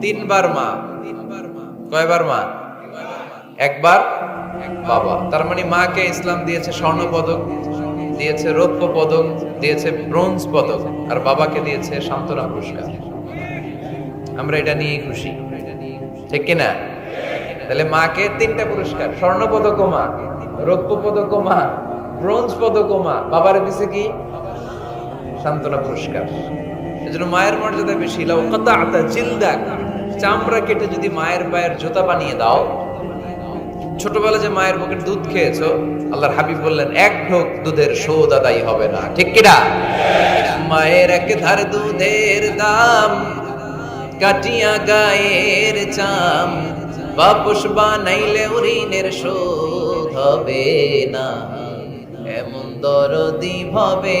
তিনবার মা। কয়বার মা? একবার বাবা। তার মানে মাকে ইসলাম দিয়েছে স্বর্ণ পদক, দিয়েছে রৌপ্য পদক, দিয়েছে ব্রোঞ্জ পদক, আর বাবাকে দিয়েছে সান্ত্বনা পুরস্কার। আমরা এটা নিয়ে খুশি। ঠিক কিনা? তাহলে মাকে তিনটা পুরস্কার, স্বর্ণ পদক মা, রৌপ্য পদক মা, ব্রোঞ্জ পদক মা। বাবার দিছে কি? সান্ত্বনা পুরস্কার। এজন্য মায়ের মর্যাদা বেশি। লাও কথা আতা জিলদাক চামড়া কেটে যদি মায়ের পায়ের জুতা বানিয়ে দাও ছোটবেলা যে মায়ের বুকের দুধ খেয়েছো, আল্লাহর হাবিব বললেন, এক ঢোক দুধের শোধ আদায় হবে না। ঠিক কিনা? মায়ের এক ধার দুধের দাম, কাটিয়া গায়ের চাম। বাপস বানাইলে ঋণের শোধ হবে না। এমন দরদি ভাবে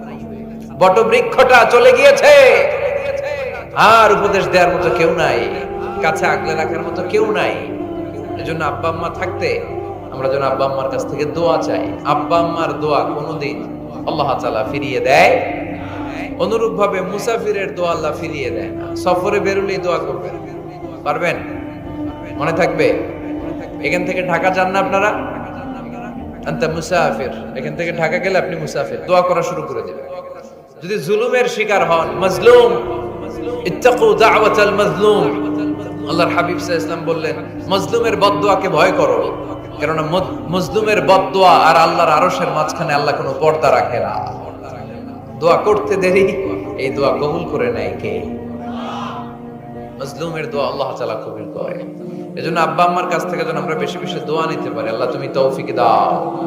বটবৃক্ষটা চলে গিয়েছে। আর উপদেশ দেওয়ার মতো কেউ নাই, কাছে আগলে রাখার মতো কেউ নাই। এজন্য আব্বা আম্মা থাকতে আমরা যেন আব্বা আম্মার কাছ থেকে দোয়া চাই। আব্বা আম্মার দোয়া কোনোদিন আল্লাহ তাআলা ফিরিয়ে দেয় অনুরূপ ভাবে মুসাফিরের দোয়া আল্লাহ ফিরিয়ে দেয় না। সফরে বেরোলেই দোয়া করবেন। পারবেন? মনে থাকবে? এখান থেকে ঢাকা যান না আপনারা? আন্তা মুসাফির। এখান থেকে ঢাকা গেলে আপনি মুসাফির। দোয়া করা শুরু করে দেবেন। যদি জুলুমের শিকার হন, মজলুম মাজলুম। হাবিব বললেন, মজলুমের বদদোয়াকে ভয় করো, কেননা মজলুমের বদদোয়া আর আল্লাহর মাঝখানে আল্লাহ কোনো পর্দা রাখে না। দোয়া করতে দেরি, এই দোয়া করে নেয় কে? মজলুমের দোয়া আল্লাহ করে। আব্বা আম্মার কাছ থেকে যেন আমরা বেশি বেশি দোয়া নিতে পারি। আল্লাহ তুমি তৌফিক দাও।